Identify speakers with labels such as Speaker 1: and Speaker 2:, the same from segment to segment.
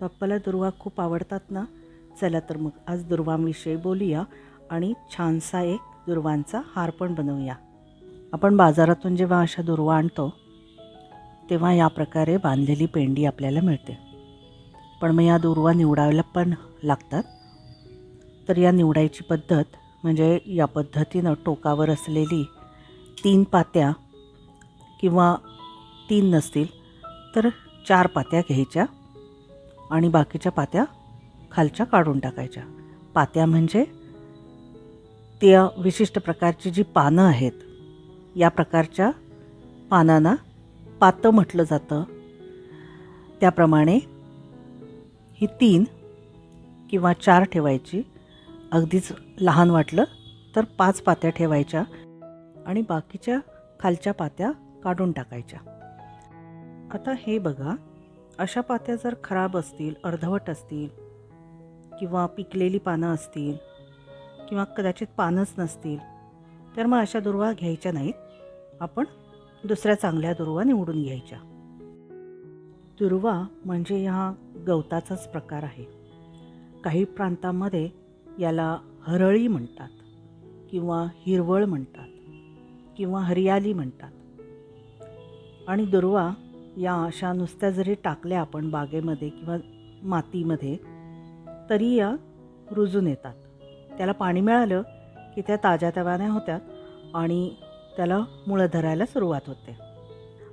Speaker 1: पप्पाला दुर्वा खूप आवडतात ना? चला तर मग आज दुर्वांविषयी बोलूया आणि छानसा एक दुर्वांचा हार पण बनवूया. आपण बाजारातून जेव्हा अशा दुर्वा आणतो तेव्हा या प्रकारे बांधलेली पेंडी आपल्याला मिळते. पण मग या दुर्वा निवडायला पण लागतात. तर या निवडायची पद्धत म्हणजे या पद्धतीनं टोकावर असलेली तीन पात्या किंवा तीन नसतील तर चार पात्या घ्यायच्या. आणि बाकीच्या पात्या खालच्या काढून टाकायच्या. पात्या म्हणजे त्या विशिष्ट प्रकारची जी पानं आहेत या प्रकारच्या पानांना पातं म्हटलं जातं. त्याप्रमाणे ही तीन किंवा चार ठेवायची. अगदीच लहान वाटलं तर पाच पात्या ठेवायच्या आणि बाकीच्या खालच्या पात्या काढून टाकायच्या. आता हे बघा. अशा पात्या जर खराब असतील अर्धवट असतील किंवा पिकलेली पानं असतील किंवा कदाचित पानंच नसतील तर मग अशा दुर्वा घ्यायच्या नाहीत. आपण दुसऱ्या चांगल्या दुर्वा निवडून घ्यायच्या. दुर्वा म्हणजे ह्या गवताचाच प्रकार आहे. काही प्रांतांमध्ये याला हरळी म्हणतात किंवा हिरवळ म्हणतात किंवा हरियाली म्हणतात. आणि दुर्वा या अशा नुसत्या जरी टाकल्या आपण बागेमध्ये किंवा मातीमध्ये तरी या रुजून येतात. त्याला पाणी मिळालं की त्या ताज्या तव्याने होत्या आणि त्याला मुळं धरायला सुरुवात होते.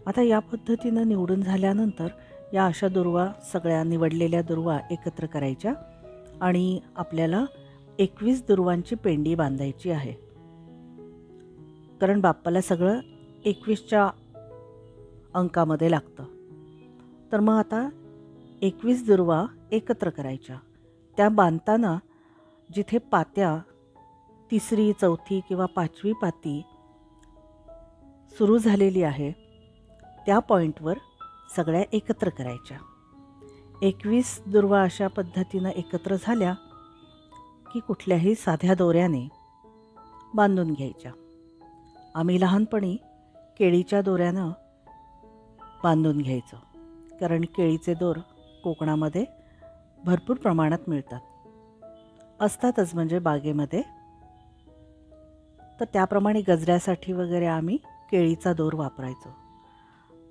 Speaker 1: आता या पद्धतीनं निवडून झाल्यानंतर या अशा दुर्वा सगळ्या निवडलेल्या दुर्वा एकत्र करायच्या आणि आपल्याला एकवीस दुर्वांची पेंडी बांधायची आहे. कारण बाप्पाला सगळं एकवीसच्या अंकामध्ये लागतं. तर मग आता एकवीस दुर्वा एकत्र करायच्या. त्या बांधताना जिथे पात्या तिसरी चौथी किंवा पाचवी पाती सुरू झालेली आहे त्या पॉईंटवर सगळ्या एकत्र करायच्या. एकवीस दुर्वा अशा पद्धतीनं एकत्र झाल्या की कुठल्याही साध्या दोऱ्याने बांधून घ्यायच्या. आम्ही लहानपणी केळीच्या दोऱ्यानं बांधून घ्यायचं. कारण केळीचे दोर कोकणामध्ये भरपूर प्रमाणात मिळतात. असतातच म्हणजे बागेमध्ये. तर त्याप्रमाणे गजऱ्यासाठी वगैरे आम्ही केळीचा दोर वापरायचो.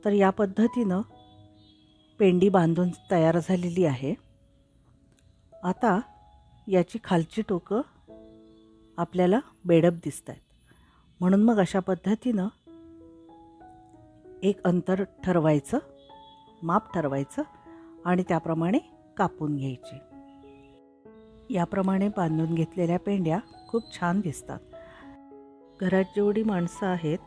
Speaker 1: तर या पद्धतीनं पेंडी बांधून तयार झालेली आहे. आता याची खालची टोकं आपल्याला बेडप दिसत आहेत म्हणून मग अशा पद्धतीनं एक अंतर ठरवायचं माप ठरवायचं आणि त्याप्रमाणे कापून घ्यायची. याप्रमाणे बांधून घेतलेल्या पेंड्या खूप छान दिसतात. घरात जेवढी माणसं आहेत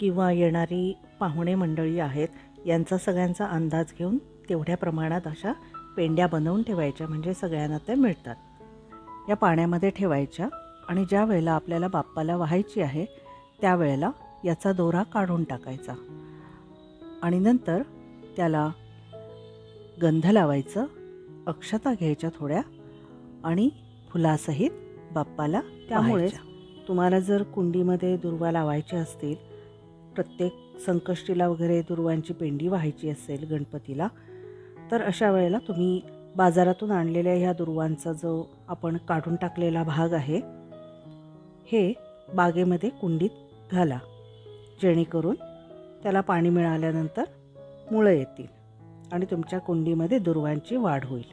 Speaker 1: किंवा येणारी पाहुणे मंडळी आहेत यांचा सगळ्यांचा अंदाज घेऊन तेवढ्या प्रमाणात अशा पेंड्या बनवून ठेवायच्या म्हणजे सगळ्यांना त्या मिळतात. या पाण्यामध्ये ठेवायच्या आणि ज्या वेळेला आपल्याला बाप्पाला व्हायची आहे त्यावेळेला याचा दोरा काढून टाकायचा. आणि नंतर त्याला गंध लावायचं अक्षता घ्यायच्या थोड्या आणि फुलासहित बाप्पाला त्यामुळे तुम्हाला जर कुंडीमध्ये दुर्वा लावायची असतील प्रत्येक संकष्टीला वगैरे दुर्वांची पेंडी व्हायची असेल गणपतीला तर अशा वेळेला तुम्ही बाजारातून आणलेल्या ह्या दुर्वांचा जो आपण काढून टाकलेला भाग आहे हे बागेमध्ये कुंडीत घाला जेणेकरून त्याला पाणी मिळाल्यानंतर मुळं येतील आणि तुमच्या कुंडीमध्ये दुर्वांची वाढ होईल.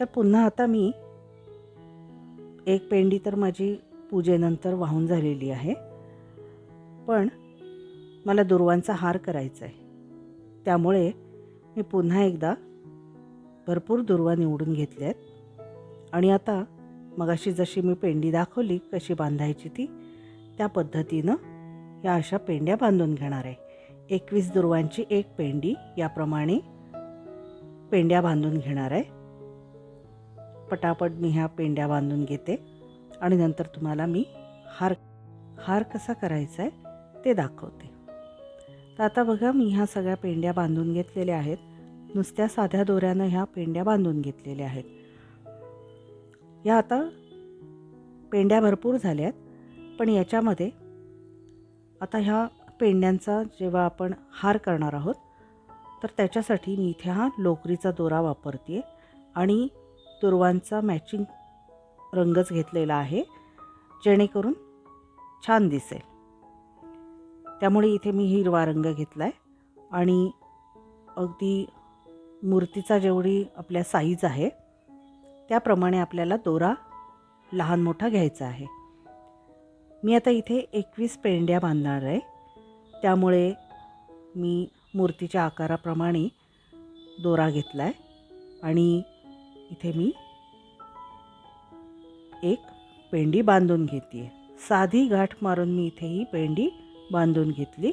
Speaker 1: तर पुन्हा आता मी एक पेंडी तर माझी पूजेनंतर वाहून झालेली आहे. पण मला दुर्वांचा हार करायचा आहे त्यामुळे मी पुन्हा एकदा भरपूर दुर्वा निवडून घेतल्या आहेत आणि आता मगाशी जशी मी पेंडी दाखवली कशी बांधायची ती त्या पद्धतीनं या अशा पेंड्या बांधून घेणार आहे. एकवीस दुर्वांची एक पेंडी याप्रमाणे पेंड्या बांधून घेणार आहे. पटापट मी ह्या पेंड्या बांधून घेते आणि नंतर तुम्हाला मी हार हार कसा करायचा आहे ते दाखवते. तर आता बघा मी ह्या सगळ्या पेंड्या बांधून घेतलेल्या आहेत. नुसत्या साध्या दोऱ्यानं ह्या पेंड्या बांधून घेतलेल्या आहेत. या आता पेंड्या भरपूर झाल्या आहेत पण याच्यामध्ये आता ह्या पेंड्यांचा जेव्हा आपण हार करणार आहोत तर त्याच्यासाठी मी इथे हा लोकरीचा दोरा वापरते आणि दुर्वांचा मॅचिंग रंगच घेतलेला आहे जेणेकरून छान दिसेल. त्यामुळे इथे मी हिरवा रंग घेतला आहे आणि अगदी मूर्तीचा जेवढी आपल्या साईज आहे त्याप्रमाणे आपल्याला दोरा लहान मोठा घ्यायचा आहे. मी आता इथे एकवीस पेंड्या बांधणार आहे. त्यामुळे मी मूर्तीच्या आकाराप्रमाणे दोरा घेतला आहे आणि इथे मी एक पेंडी बांधून घेते. साधी गाठ मारून मी इथे ही पेंडी बांधून घेतली.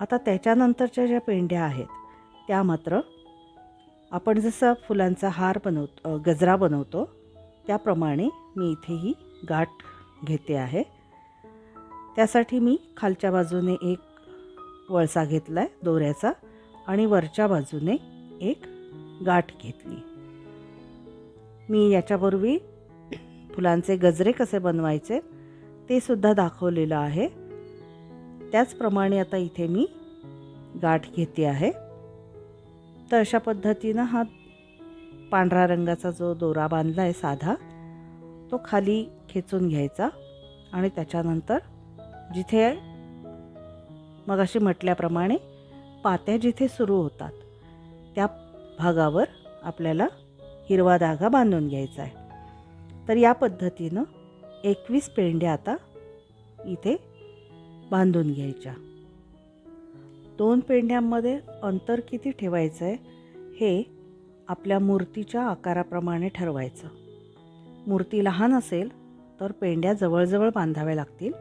Speaker 1: आता त्याच्यानंतरच्या ज्या पेंड्या आहेत त्या मात्र आपण जसं फुलांचा हार बनवतो गजरा बनवतो त्याप्रमाणे मी इथे ही गाठ घेते आहे. त्यासाठी मी खालच्या बाजूने एक वळसा घेतला आहे दोऱ्याचा आणि वरच्या बाजूने एक गाठ घेतली. मी याच्यापूर्वी फुलांचे गजरे कसे बनवायचे ते सुद्धा दाखवलेलं आहे. त्याचप्रमाणे आता इथे मी गाठ घेते आहे. तर अशा पद्धतीनं हा पांढरा रंगाचा जो दोरा बांधला आहे साधा तो खाली खेचून घ्यायचा आणि त्याच्यानंतर जिथे मग अशी म्हटल्याप्रमाणे पात्या जिथे सुरू होतात त्या भागावर आपल्याला हिरवा धागा बांधून घ्यायचा आहे. तर या पद्धतीनं एकवीस पेंड्या आता इथे बांधून घ्यायच्या. दोन पेंड्यांमध्ये अंतर किती ठेवायचं आहे हे आपल्या मूर्तीच्या आकाराप्रमाणे ठरवायचं. मूर्ती लहान असेल तर पेंड्या जवळजवळ बांधाव्या लागतील.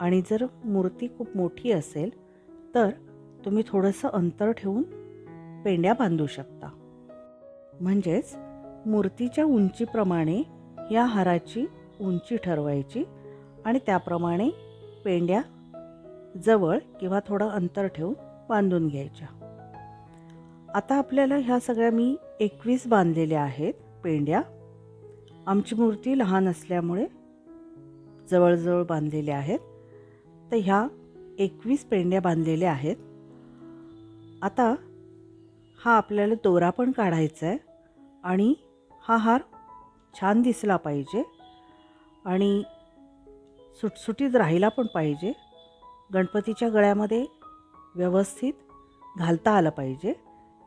Speaker 1: आणि जर मूर्ती खूप मोठी असेल तर तुम्ही थोडंसं अंतर ठेवून पेंड्या बांधू शकता. म्हणजेच मूर्तीच्या उंचीप्रमाणे या हाराची उंची ठरवायची आणि त्याप्रमाणे पेंड्या जवळ किंवा थोडं अंतर ठेवून बांधून घ्यायच्या. आता आपल्याला ह्या सगळ्या मी एकवीस बांधलेल्या आहेत पेंड्या. आमची मूर्ती लहान असल्यामुळे जवळजवळ बांधलेल्या आहेत. तर ह्या एकवीस पेंड्या बांधलेल्या आहेत. आता हा आपल्याला दोरा पण काढायचा आहे आणि हा हार छान दिसला पाहिजे आणि सुटसुटीत राहिला पण पाहिजे. गणपतीच्या गळ्यामध्ये व्यवस्थित घालता आलं पाहिजे.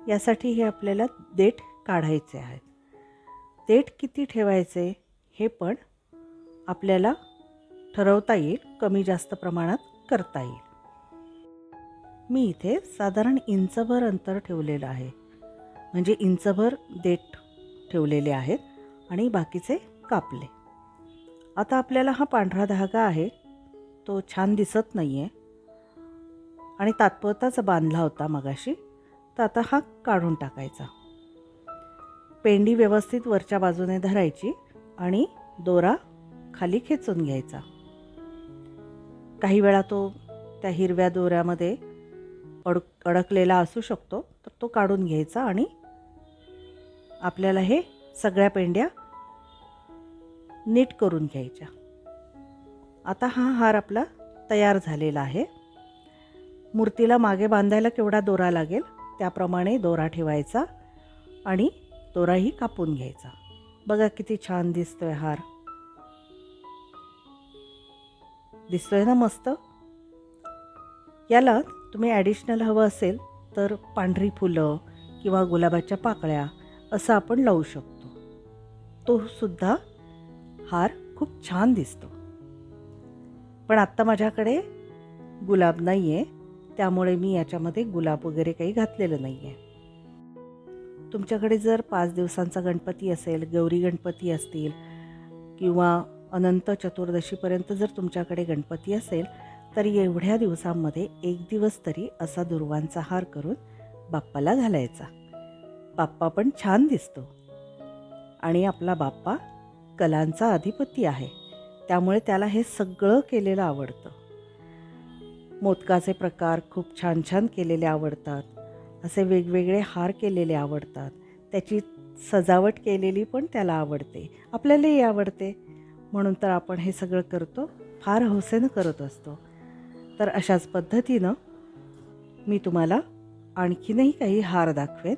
Speaker 1: यासाठी हे आपल्याला देठ काढायचे आहेत. देठ किती ठेवायचे हे पण आपल्याला ठरवता येईल कमी जास्त प्रमाणात करता येईल. मी इथे साधारण इंचभर अंतर ठेवलेलं आहे. म्हणजे इंचभर देठ ठेवलेले आहेत आणि बाकीचे कापले. आता आपल्याला हा पांढरा धागा आहे तो छान दिसत नाही आहे आणि तात्पुरताच बांधला होता मगाशी तर आता हा काढून टाकायचा. पेंडी व्यवस्थित वरच्या बाजूने धरायची आणि दोरा खाली खेचून घ्यायचा. काही वेळा तो त्या हिरव्या दोऱ्यामध्ये अड अडकलेला असू शकतो तर तो काढून घ्यायचा आणि आपल्याला हे सगळ्या पेंड्या नीट करून घ्यायच्या. आता हा हार आपला तयार झालेला आहे. मूर्तीला मागे बांधायला केवढा दोरा लागेल त्याप्रमाणे दोरा ठेवायचा आणि दोराही कापून घ्यायचा. बघा किती छान दिसतोय हार. दिसतोय ना मस्त? याला तुम्ही ॲडिशनल हवं असेल तर पांढरी फुलं किंवा गुलाबाच्या पाकळ्या असं आपण लावू शकतो. तो सुद्धा हार खूप छान दिसतो. पण आत्ता माझ्याकडे गुलाब नाही आहे त्यामुळे मी याच्यामध्ये गुलाब वगैरे काही घातलेलं नाही आहे तुमच्याकडे जर पाच दिवसांचा गणपती असेल गौरी गणपती असतील किंवा अनंत चतुर्दशीपर्यंत जर तुमच्याकडे गणपती असेल तर एवढ्या दिवसांमध्ये एक दिवस तरी असा दुर्वांचा हार करून बाप्पाला घालायचा. बाप्पा पण छान दिसतो. आणि आपला बाप्पा कलांचा अधिपती आहे. त्यामुळे त्याला हे सगळं केलेलं आवडतं. मोदकाचे प्रकार खूप छान छान केलेले आवडतात. असे वेगवेगळे हार केलेले आवडतात. त्याची सजावट केलेली पण त्याला आवडते. आपल्यालाही आवडते. म्हणून तर आपण हे सगळं करतो. फार हौसेनं करत असतो. तर अशाच पद्धतीनं मी तुम्हाला आणखीनही काही हार दाखवेन.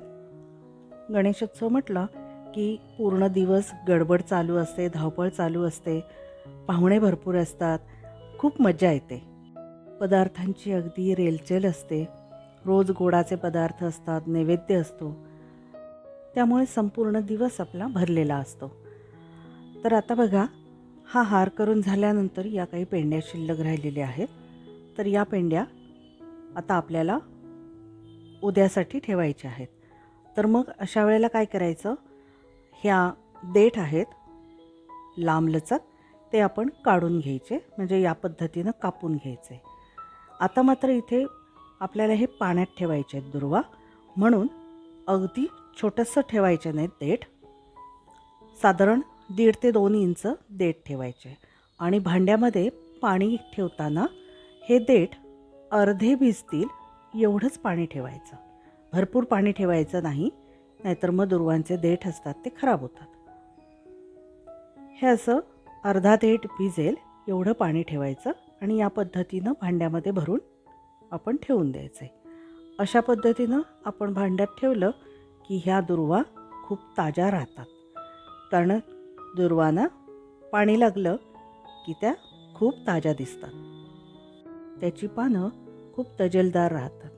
Speaker 1: गणेशोत्सव म्हटलं की पूर्ण दिवस गडबड चालू असते धावपळ चालू असते पाहुणे भरपूर असतात खूप मजा येते. पदार्थांची अगदी रेलचेल असते. रोज गोडाचे पदार्थ असतात नैवेद्य असतो. त्यामुळे संपूर्ण दिवस आपला भरलेला असतो. तर आता बघा हा हार करून झाल्यानंतर या काही पेंड्या शिल्लक राहिलेल्या आहेत. तर या पेंड्या आता आपल्याला उद्यासाठी ठेवायच्या आहेत. तर मग अशा वेळेला काय करायचं? ह्या देठ आहेत लांबलचक ते आपण काढून घ्यायचे म्हणजे या पद्धतीनं कापून घ्यायचे. आता मात्र इथे आपल्याला हे पाण्यात ठेवायचे आहेत दुर्वा. म्हणून अगदी छोटंसं ठेवायचे नाहीत देठ. साधारण दीड ते दोन इंच देठ ठेवायचे. आणि भांड्यामध्ये पाणी ठेवताना हे देठ अर्धे भिजतील एवढंच पाणी ठेवायचं. भरपूर पाणी ठेवायचं नाही नाहीतर मग दुर्वांचे देठ असतात ते खराब होतात. हे असं अर्धा देठ भिजेल एवढं पाणी ठेवायचं आणि या पद्धतीनं भांड्यामध्ये भरून आपण ठेवून द्यायचे. अशा पद्धतीनं आपण भांड्यात ठेवलं की ह्या दुर्वा खूप ताज्या राहतात. कारण दुर्वांना पाणी लागलं की त्या खूप ताज्या दिसतात. त्याची पानं खूप तजेलदार राहतात.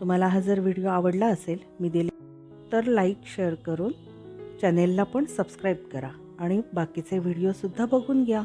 Speaker 1: तुम्हाला हा जर व्हिडिओ आवडला असेल मी दिले तर लाईक शेअर करून चॅनेलला पण सबस्क्राईब करा आणि बाकीचे व्हिडिओसुद्धा बघून घ्या.